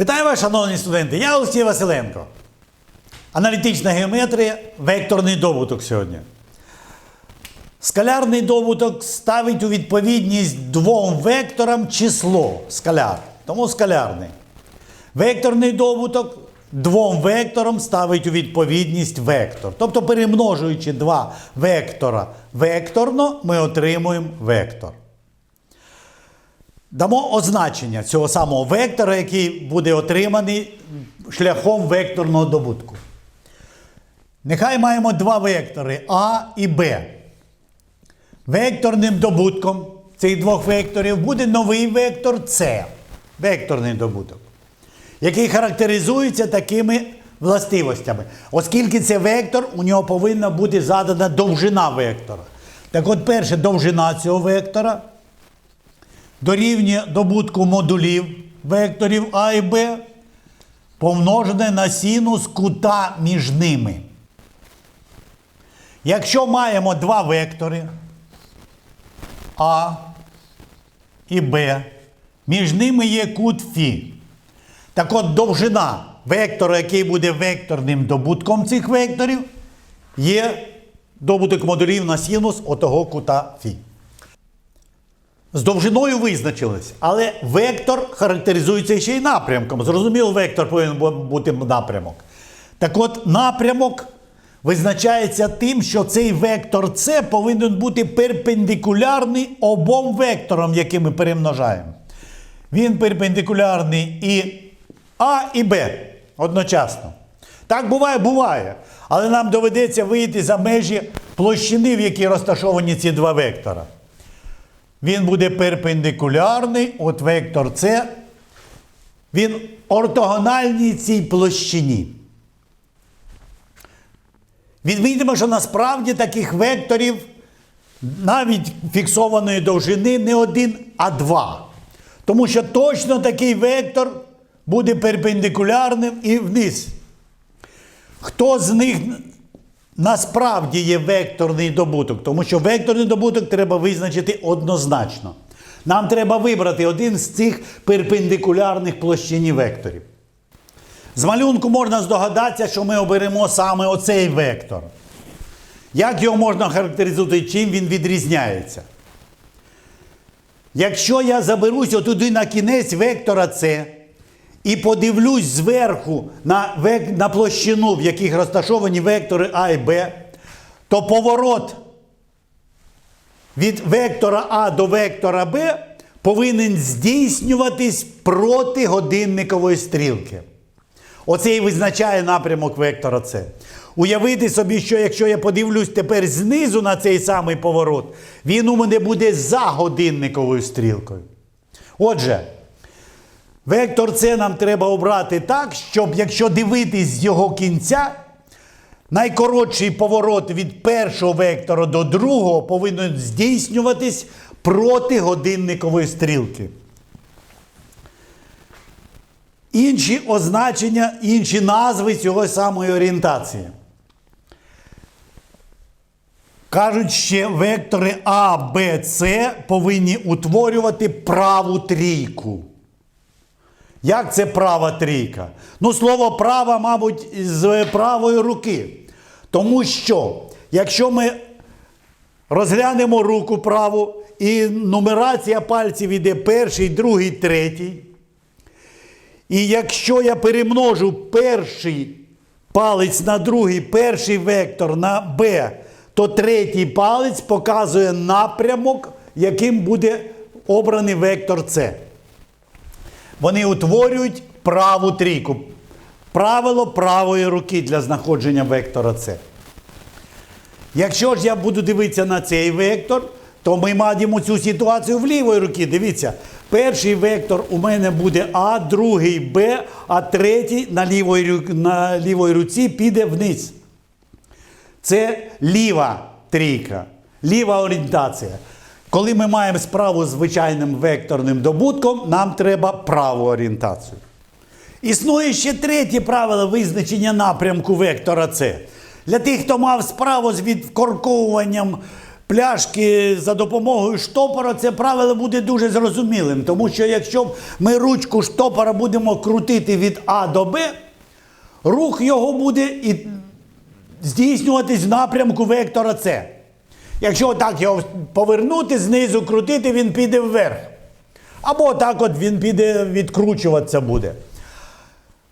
Вітаю вас, шановні студенти! Я Олексій Василенко. Аналітична геометрія, векторний добуток сьогодні. Скалярний добуток ставить у відповідність двом векторам число скаляр. Тому скалярний. Векторний добуток двом векторам ставить у відповідність вектор. Тобто, перемножуючи два вектора векторно, ми отримуємо вектор. Дамо означення цього самого вектора, який буде отриманий шляхом векторного добутку. Нехай маємо два вектори А і Б. Векторним добутком цих двох векторів буде новий вектор С. Векторний добуток, який характеризується такими властивостями. Оскільки це вектор, у нього повинна бути задана довжина вектора. Так от, перше, довжина цього вектора дорівнює добутку модулів векторів А і Б, помножене на синус кута між ними. Якщо маємо два вектори А і Б, між ними є кут Фі. Так от довжина вектора, який буде векторним добутком цих векторів, є добуток модулів на синус отого кута Фі. З довжиною визначились, але вектор характеризується ще й напрямком. Зрозуміло, вектор повинен бути напрямок. Так от, напрямок визначається тим, що цей вектор С повинен бути перпендикулярний обом векторам, які ми перемножаємо. Він перпендикулярний і А, і Б одночасно. Так буває, буває. Але нам доведеться вийти за межі площини, в якій розташовані ці два вектора. Він буде перпендикулярний, от вектор С. Він ортогональний цій площині. Відмітимо, що насправді таких векторів навіть фіксованої довжини не один, а два. Тому що точно такий вектор буде перпендикулярним і вниз. Хто з них насправді є векторний добуток, тому що векторний добуток треба визначити однозначно. Нам треба вибрати один з цих перпендикулярних площині векторів. З малюнку можна здогадатися, що ми оберемо саме оцей вектор. Як його можна характеризувати, чим він відрізняється? Якщо я заберусь отуди на кінець вектора С і подивлюсь зверху на, век- на площину, в яких розташовані вектори А і Б, то поворот від вектора А до вектора Б повинен здійснюватись проти годинникової стрілки. Оце і визначає напрямок вектора С. Уявити собі, що якщо я подивлюсь тепер знизу на цей самий поворот, він у мене буде за годинниковою стрілкою. Отже, вектор С нам треба обрати так, щоб якщо дивитись з його кінця, найкоротший поворот від першого вектора до другого повинен здійснюватись проти годинникової стрілки. Інші означення, інші назви цього самої орієнтації. Кажуть, ще вектори А, Б, С повинні утворювати праву трійку. Як це права трійка? Ну, слово права, мабуть, з правої руки. Тому що, якщо ми розглянемо руку праву, і нумерація пальців іде перший, другий, третій. І якщо я перемножу перший палець на другий, перший вектор на Б, то третій палець показує напрямок, яким буде обраний вектор С. Вони утворюють праву трійку. Правило правої руки для знаходження вектора С. Якщо ж я буду дивитися на цей вектор, то ми маємо цю ситуацію в лівої руки. Дивіться, перший вектор у мене буде А, другий Б, а третій на лівої, на лівої руці піде вниз. Це ліва трійка, ліва орієнтація. Коли ми маємо справу з звичайним векторним добутком, нам треба праву орієнтацію. Існує ще третє правило визначення напрямку вектора С. Для тих, хто мав справу з відкорковуванням пляшки за допомогою штопора, це правило буде дуже зрозумілим. Тому що якщо ми ручку штопора будемо крутити від А до Б, рух його буде і здійснюватись в напрямку вектора С. Якщо так його повернути, знизу крутити, він піде вверх. Або так от він піде відкручуватися буде.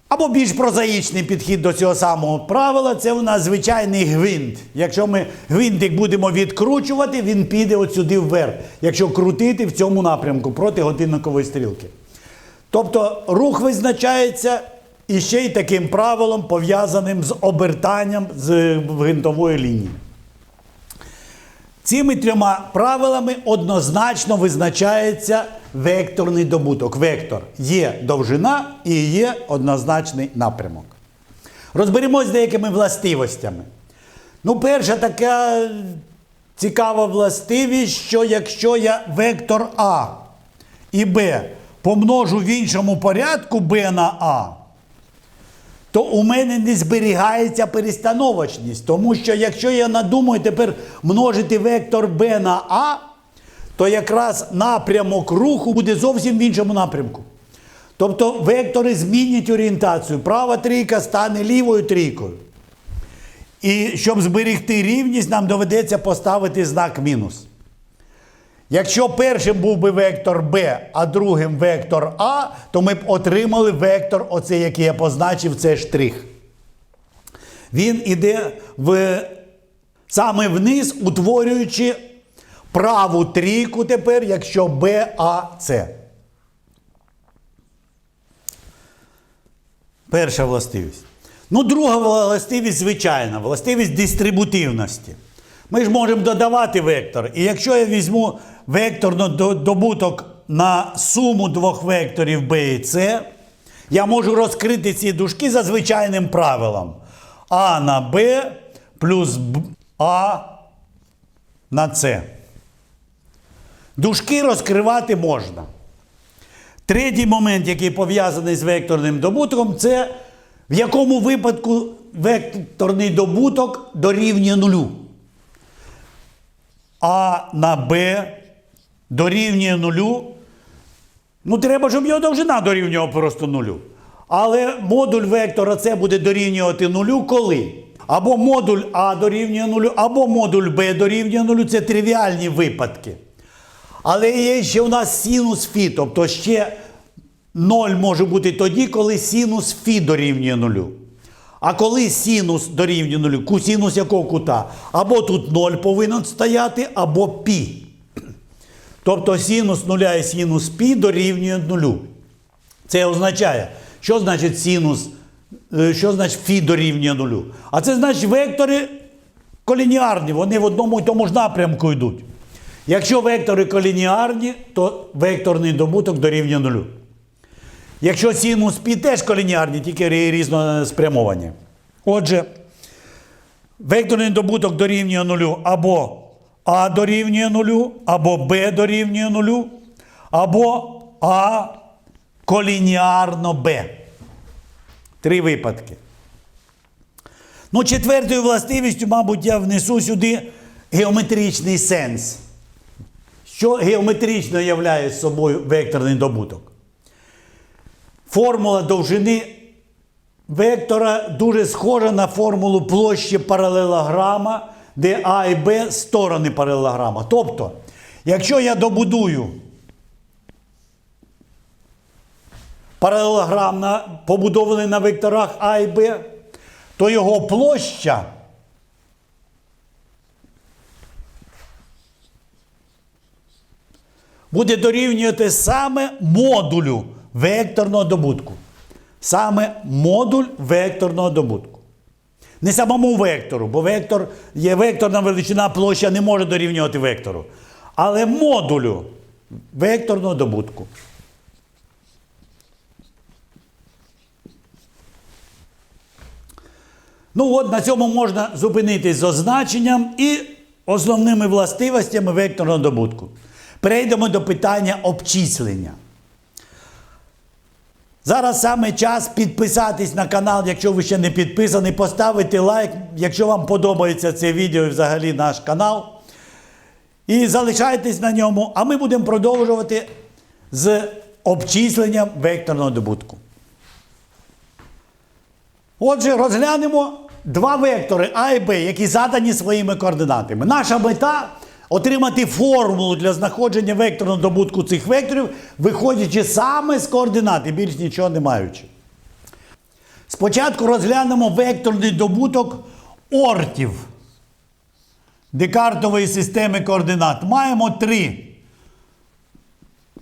Або більш прозаїчний підхід до цього самого правила це у нас звичайний гвинт. Якщо ми гвинтик будемо відкручувати, він піде от сюди вверх. Якщо крутити в цьому напрямку проти годинникової стрілки. Тобто рух визначається і ще й таким правилом, пов'язаним з обертанням з гвинтової лінії. Цими трьома правилами однозначно визначається векторний добуток. Вектор є довжина і є однозначний напрямок. Розберемось з деякими властивостями. Ну, перша така цікава властивість, що якщо я вектор А і Б помножу в іншому порядку Б на А, то у мене не зберігається перестановочність. Тому що якщо я надумаю тепер множити вектор b на А, то якраз напрямок руху буде зовсім в іншому напрямку. Тобто вектори змінять орієнтацію. Права трійка стане лівою трійкою. І щоб зберегти рівність, нам доведеться поставити знак мінус. Якщо першим був би вектор b, а другим вектор А, то ми б отримали вектор, оцей, який я позначив, це штрих. Він іде в, саме вниз, утворюючи праву трійку тепер, якщо B, А, С. Перша властивість. Ну, друга властивість звичайна, властивість дистрибутивності. Ми ж можемо додавати вектор. І якщо я візьму векторно добуток на суму двох векторів b і c, я можу розкрити ці дужки за звичайним правилом. А на b плюс А на С. Дужки розкривати можна. Третій момент, який пов'язаний з векторним добутком, це в якому випадку векторний добуток дорівнює нулю. А на Б дорівнює нулю. Ну, треба, щоб його довжина дорівнювала просто нулю. Але модуль вектора С буде дорівнювати нулю коли? Або модуль А дорівнює нулю, або модуль Б дорівнює нулю. Це тривіальні випадки. Але є ще у нас синус Фі, тобто ще 0 може бути тоді, коли синус Фі дорівнює нулю. А коли синус дорівнює нулю, косинус якого кута? Або тут 0 повинен стояти, або пі. Тобто синус нуля і синус пі дорівнює нулю. Це означає, що значить синус, е, що значить фі дорівнює нулю? А це значить вектори колініарні, вони в одному і тому ж напрямку йдуть. Якщо вектори колініарні, то векторний добуток дорівнює нулю. Якщо синус пі теж колініарні, тільки рі- різно спрямовані. Отже, векторний добуток дорівнює нулю або А дорівнює нулю, або Б дорівнює нулю, або А колініарно Б. Три випадки. Ну, четвертою властивістю, мабуть, я внесу сюди геометричний сенс. Що геометрично являє собою векторний добуток? Формула довжини вектора дуже схожа на формулу площі паралелограма, де А і Б сторони паралелограма. Тобто, якщо я добудую паралелограм, побудований на векторах А і Б, то його площа буде дорівнювати саме модулю векторного добутку. Саме модуль векторного добутку. Не самому вектору, бо вектор є векторна величина площа не може дорівнювати вектору. Але модулю векторного добутку. Ну от на цьому можна зупинитись з означенням і основними властивостями векторного добутку. Перейдемо до питання обчислення. Зараз саме час підписатись на канал, якщо ви ще не підписані, поставити лайк, якщо вам подобається це відео і взагалі наш канал. І залишайтесь на ньому, а ми будемо продовжувати з обчисленням векторного добутку. Отже, розглянемо два вектори А і Б, які задані своїми координатами. Наша мета отримати формулу для знаходження векторного добутку цих векторів, виходячи саме з координат і більш нічого не маючи. Спочатку розглянемо векторний добуток ортів декартової системи координат. Маємо три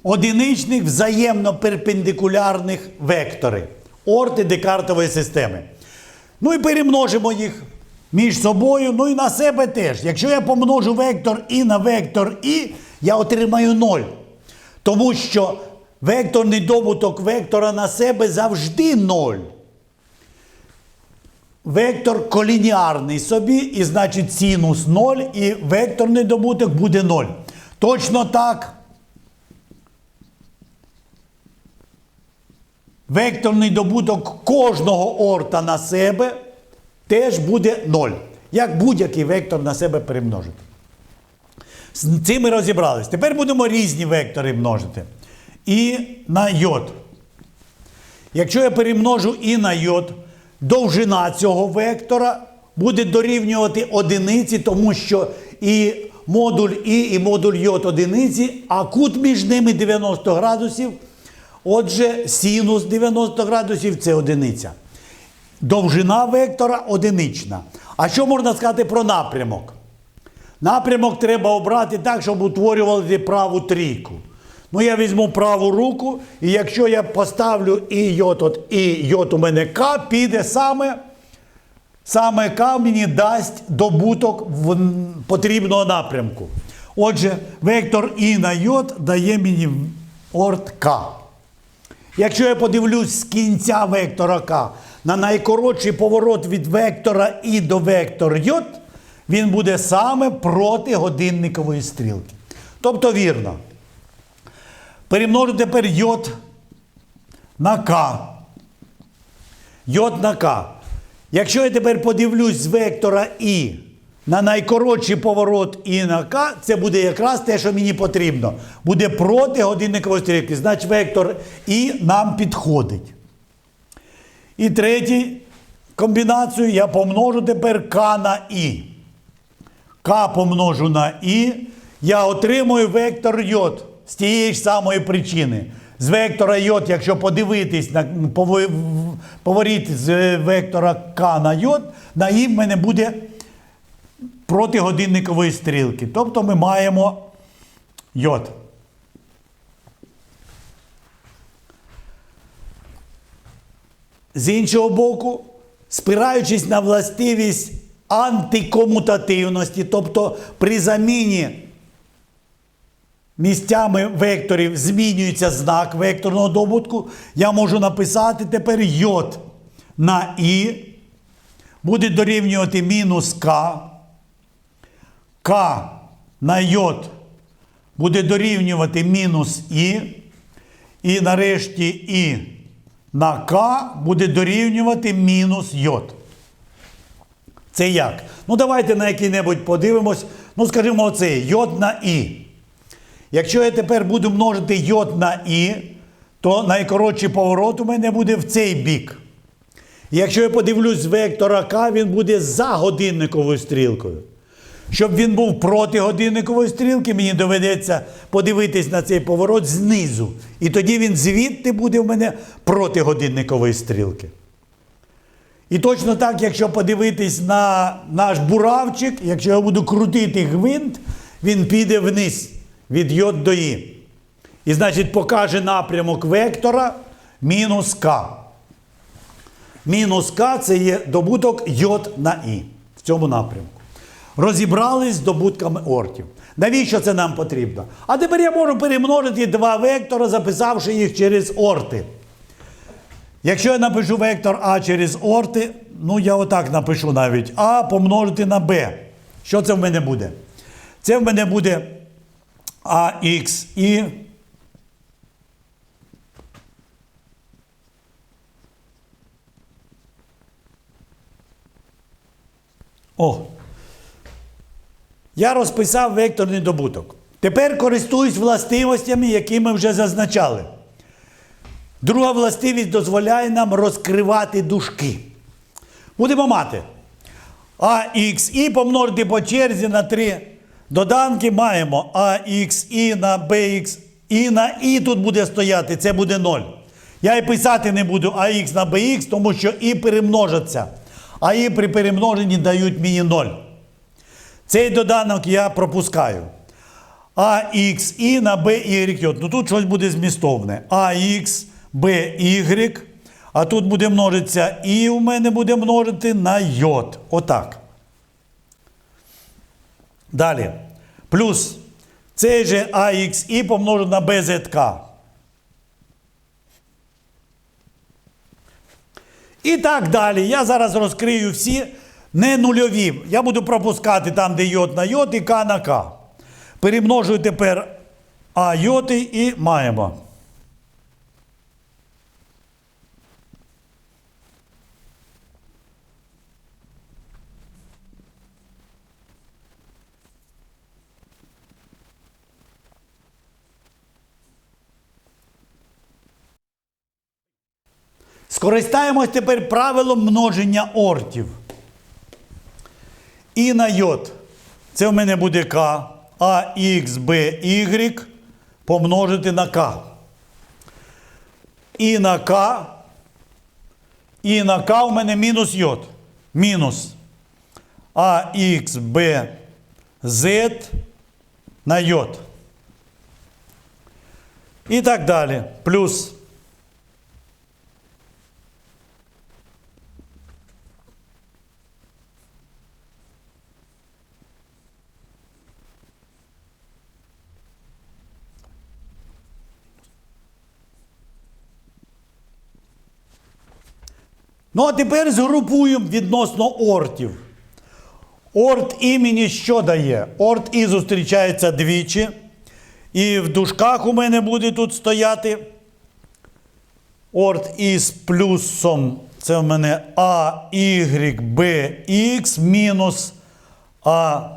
одиничних взаємно перпендикулярних вектори. Орти декартової системи. Ну і перемножимо їх між собою, ну і на себе теж. Якщо я помножу вектор І на вектор І, я отримаю 0. Тому що векторний добуток вектора на себе завжди 0. Вектор колініарний собі, і значить синус 0, і векторний добуток буде 0. Точно так. Векторний добуток кожного орта на себе теж буде 0. Як будь-який вектор на себе перемножити. З цим ми розібрались. Тепер будемо різні вектори множити. І на йод. Якщо я перемножу і на йод, довжина цього вектора буде дорівнювати одиниці, тому що і модуль І, і модуль йод одиниці, а кут між ними 90 градусів. Отже, синус 90 градусів це одиниця. Довжина вектора одинична. А що можна сказати про напрямок? Напрямок треба обрати так, щоб утворювати праву трійку. Ну, я візьму праву руку, і якщо я поставлю і йод, от, і йод у мене К, піде саме, саме К мені дасть добуток в потрібного напрямку. Отже, вектор І на йод дає мені орт К. Якщо я подивлюсь з кінця вектора К на найкоротший поворот від вектора І до вектора J, він буде саме проти годинникової стрілки. Тобто вірно. Перемножу тепер йод на К. Йод на К. Якщо я тепер подивлюсь з вектора І на найкоротший поворот І на К, це буде якраз те, що мені потрібно. Буде проти годинникової стрілки. Значить, вектор І нам підходить. І третій комбінацію я помножу тепер К на І. К помножу на І, я отримую вектор йод з тієї ж самої причини. З вектора йод, якщо подивитись на поворіт з вектора К на йод, на І в мене буде проти годинникової стрілки. Тобто ми маємо йод. З іншого боку, спираючись на властивість антикомутативності, тобто при заміні місцями векторів змінюється знак векторного добутку, я можу написати тепер йод на І буде дорівнювати мінус К. К на йод буде дорівнювати мінус І. І нарешті І на К буде дорівнювати мінус йод. Це як? Ну, давайте на який-небудь подивимось. Ну, скажімо, оце йод на І. Якщо я тепер буду множити йод на І, то найкоротший поворот у мене буде в цей бік. Якщо я подивлюсь вектора К, він буде за годинниковою стрілкою. Щоб він був проти годинникової стрілки, мені доведеться подивитись на цей поворот знизу. І тоді він звідти буде в мене проти годинникової стрілки. І точно так, якщо подивитись на наш буравчик, якщо я буду крутити гвинт, він піде вниз від йод до І. І значить покаже напрямок вектора мінус К. Мінус К це є добуток йод на І в цьому напрямку. Розібрались з добутками ортів. Навіщо це нам потрібно? А тепер я можу перемножити два вектора, записавши їх через орти. Якщо я напишу вектор А через орти, ну я отак напишу навіть А помножити на Б. Що це в мене буде? Це в мене буде АХ і О. Я розписав векторний добуток. Тепер користуюсь властивостями, які ми вже зазначали. Друга властивість дозволяє нам розкривати дужки. Будемо мати AXI помножити по черзі на три доданки маємо AXI на BX і на І тут буде стояти, це буде 0. Я і писати не буду AX на BX, тому що І перемножаться. А І при перемноженні дають мені 0. Цей доданок я пропускаю. AXI на BY. Ну тут щось буде змістовне. AX, BY. А тут буде множитися І у мене буде множити на йод. Отак. Далі. Плюс цей же AXI помножу на BZK. І так далі. Я зараз розкрию всі не нульові. Я буду пропускати там, де йод на йод і К на К. Перемножую тепер А йоти і маємо. Скористаємось тепер правилом множення ортів. І на йод. Це в мене буде К. А Х, Б, Y помножити на К. І на К. І на К у мене мінус йод. Мінус. А Х, Б, З на йод. І так далі. Плюс. Ну, а тепер згрупуємо відносно ортів. Орт імені що дає? Орт і зустрічається двічі. І в дужках у мене буде тут стояти. Орт із плюсом. Це в мене А, Y, Б, Х мінус А,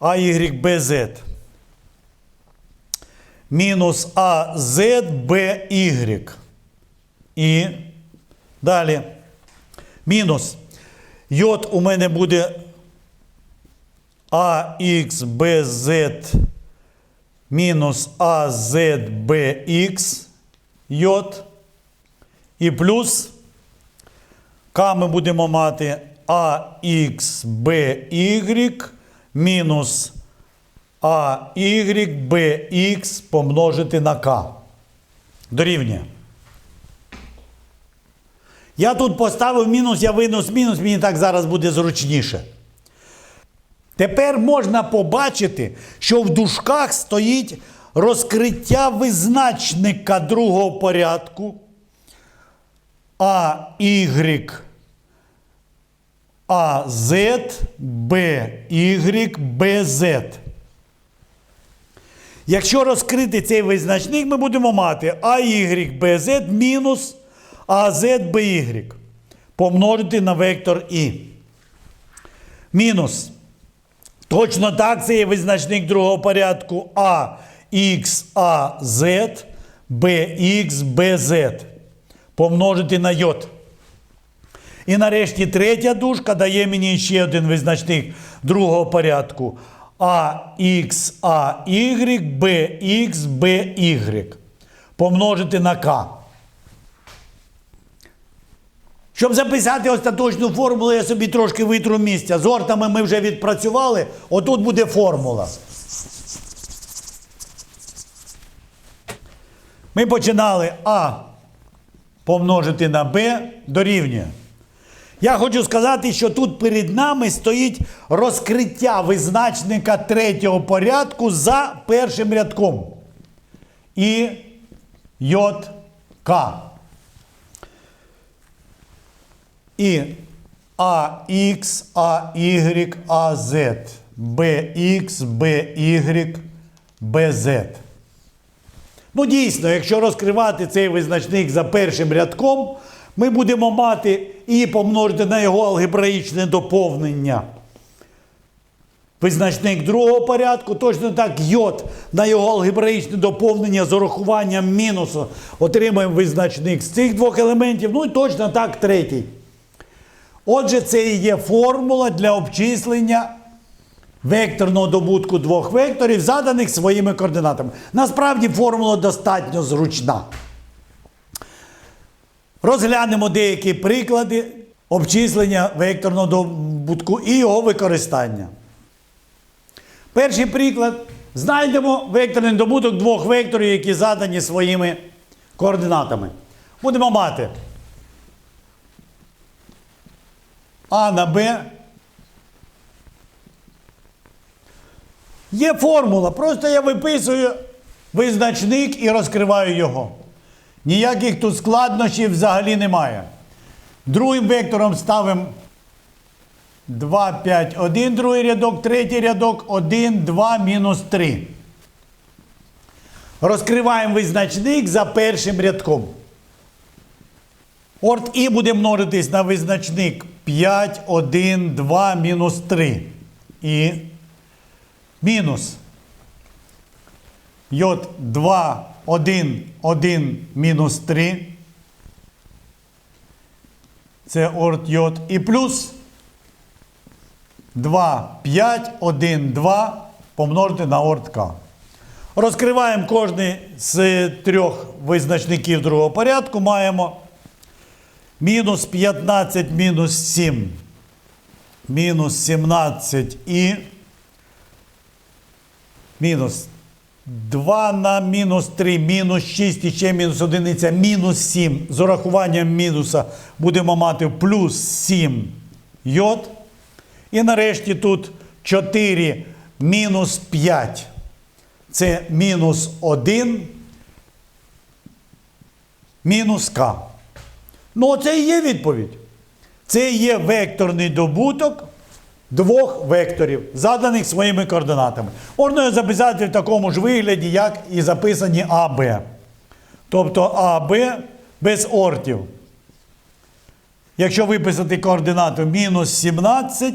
А, Y, Б, Z. Мінус А, Z, Б, Y. І Далі. Мінус. Йод у мене буде AXBZ мінус AZBX йод. І плюс К ми будемо мати AXBY мінус AYBX помножити на К. Дорівнює. Я тут поставив мінус, я винус мінус, мені так зараз буде зручніше. Тепер можна побачити, що в дужках стоїть розкриття визначника другого порядку А, Y, А, Z, Б, Y, Б, Z. Якщо розкрити цей визначник, ми будемо мати А, Y, Б, Z АЗ помножити на вектор І. Мінус. Точно так, це є визначник другого порядку А, Х, А, З, БХ, БЗ. Помножити на йод. І нарешті третя дужка дає мені ще один визначник другого порядку. АХ, АY, БХ, БY. Помножити на К. Щоб записати остаточну формулу, я собі трошки витру місця. З ортами ми вже відпрацювали. Отут буде формула. Ми починали А помножити на Б дорівнює. Я хочу сказати, що тут перед нами стоїть розкриття визначника третього порядку за першим рядком. І йод К. І AX, AY, AZ, BX, BY, BZ. Ну, дійсно, якщо розкривати цей визначник за першим рядком, ми будемо мати і помножити на його алгебраїчне доповнення. визначник другого порядку, точно так йод на його алгебраїчне доповнення з урахуванням мінусу отримаємо визначник з цих двох елементів. Ну і точно так третій. Отже, це і є формула для обчислення векторного добутку двох векторів, заданих своїми координатами. Насправді формула достатньо зручна. Розглянемо деякі приклади обчислення векторного добутку і його використання. Перший приклад. Знайдемо векторний добуток двох векторів, які задані своїми координатами. Будемо мати А на Б. Є формула, просто я виписую визначник і розкриваю його. Ніяких тут складнощів взагалі немає. Другим вектором ставимо 2, 5, 1, другий рядок, третій рядок, 1, 2, мінус 3. Розкриваємо визначник за першим рядком. Орд І буде множитись на визначник 5, 1, 2, мінус 3. І мінус. Йод 2, 1, 1, мінус 3. Це орд йод. І плюс 2, 5, 1, 2 помножити на орд К. Розкриваємо кожний з трьох визначників другого порядку. Маємо мінус 15, мінус 7, мінус 17 і мінус 2 на мінус 3, мінус 6 і ще мінус одиниця, мінус 7. З урахуванням мінуса будемо мати плюс 7 йод. І нарешті тут 4 мінус 5. Це мінус 1 мінус К. Ну, це і є відповідь. Це є векторний добуток двох векторів, заданих своїми координатами. Можна його записати в такому ж вигляді, як і записані АБ. Тобто АБ без ортів. Якщо виписати координату мінус 17,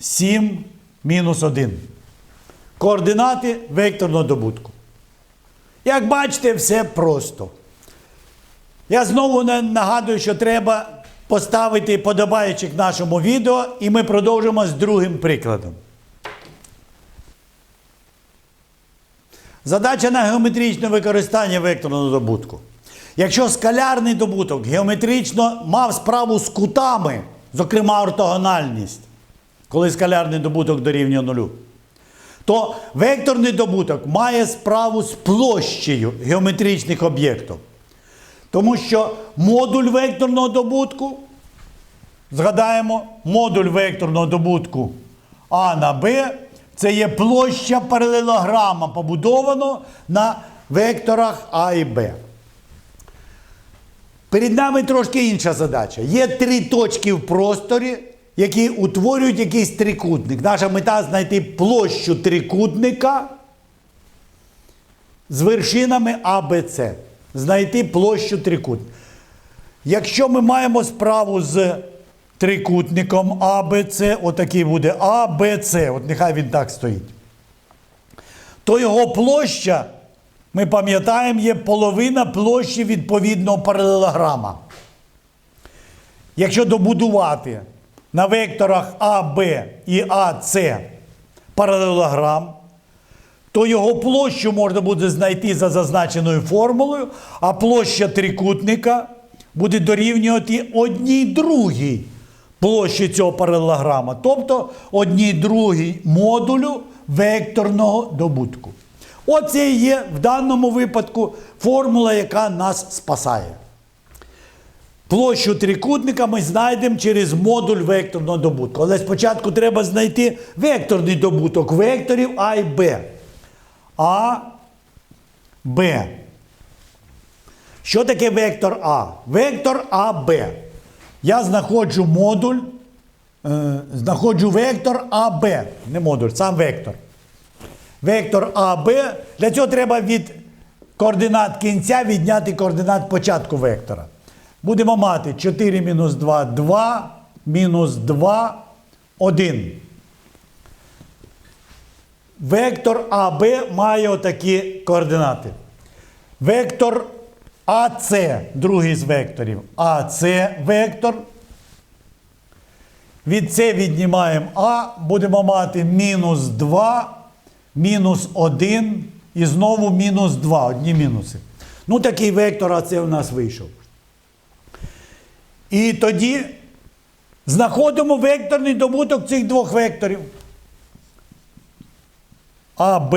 7, мінус 1. Координати векторного добутку. Як бачите, все просто. Я знову нагадую, що треба поставити подобайчик нашому відео, і ми продовжимо з другим прикладом. Задача на геометричне використання векторного добутку. Якщо скалярний добуток геометрично мав справу з кутами, зокрема ортогональність, коли скалярний добуток дорівнює нулю, то векторний добуток має справу з площею геометричних об'єктів. Тому що модуль векторного добутку, згадаємо, модуль векторного добутку А на Б це є площа паралелограма, побудовано на векторах А і Б. Перед нами трошки інша задача. Є три точки в просторі, які утворюють якийсь трикутник. Наша мета знайти площу трикутника з вершинами А, Б, С. Знайти площу трикутника. Якщо ми маємо справу з трикутником А, Б, С, отакий буде А, Б, С, от нехай він так стоїть, то його площа, ми пам'ятаємо, є половина площі відповідного паралелограма. Якщо добудувати на векторах А, Б і АС паралелограм, то його площу можна буде знайти за зазначеною формулою, а площа трикутника буде дорівнювати одній другій площі цього паралелограма, тобто одній другій модулю векторного добутку. Оце і є в даному випадку формула, яка нас спасає. Площу трикутника ми знайдемо через модуль векторного добутку. Але спочатку треба знайти векторний добуток векторів А і Б. А, Б. Що таке вектор А? Вектор АБ. Я знаходжу модуль, е, знаходжу вектор АБ. Не модуль, сам вектор. Вектор АБ. Для цього треба від координат кінця відняти координат початку вектора. Будемо мати 4 мінус 2, 2, мінус 2, 1. Вектор АБ має отакі координати. Вектор АС, другий з векторів. АС вектор. Від С віднімаємо А, будемо мати мінус 2, мінус 1 і знову мінус 2, одні мінуси. Ну, такий вектор АС у нас вийшов. І тоді знаходимо векторний добуток цих двох векторів. АБ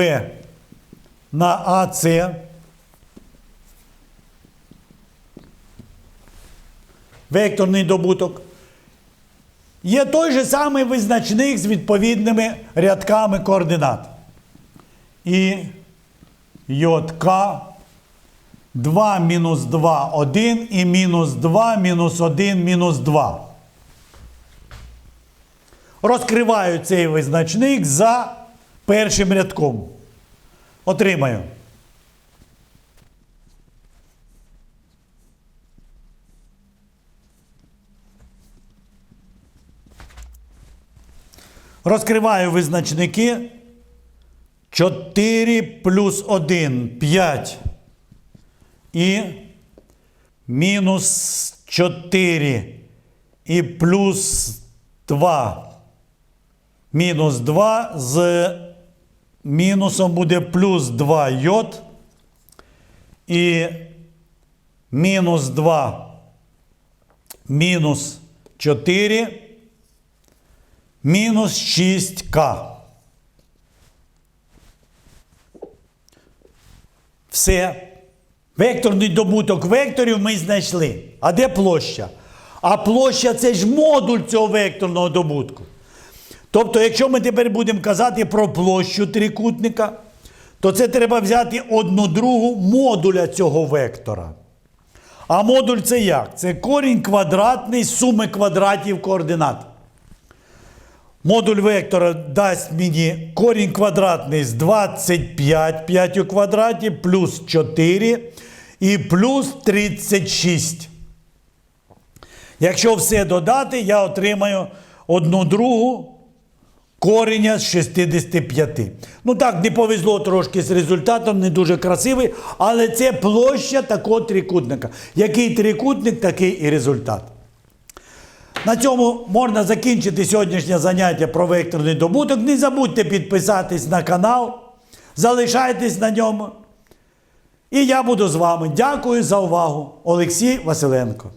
на АС. Векторний добуток. Є той же самий визначник з відповідними рядками координат. І ЙК 2 мінус 2 1 і мінус 2 мінус 1 мінус 2. Розкриваю цей визначник за першим рядком. Отримаю. Розкриваю визначники. 4 плюс 1 5. І мінус 4 і плюс 2. Мінус 2 з мінусом буде плюс 2 йод. І мінус 2 мінус 4 мінус 6К. Все. Векторний добуток векторів ми знайшли. А де площа? А площа це ж модуль цього векторного добутку. Тобто, якщо ми тепер будемо казати про площу трикутника, то це треба взяти одну другу модуля цього вектора. А модуль це як? Це корінь квадратний з суми квадратів координат. Модуль вектора дасть мені корінь квадратний з 25 5 у квадраті плюс 4 і плюс 36. Якщо все додати, я отримаю одну другу кореня з 65. Ну так, не повезло трошки з результатом, не дуже красивий, але це площа такого трикутника. Який трикутник, такий і результат. На цьому можна закінчити сьогоднішнє заняття про векторний добуток. Не забудьте підписатись на канал, залишайтесь на ньому. І я буду з вами. Дякую за увагу. Олексій Василенко.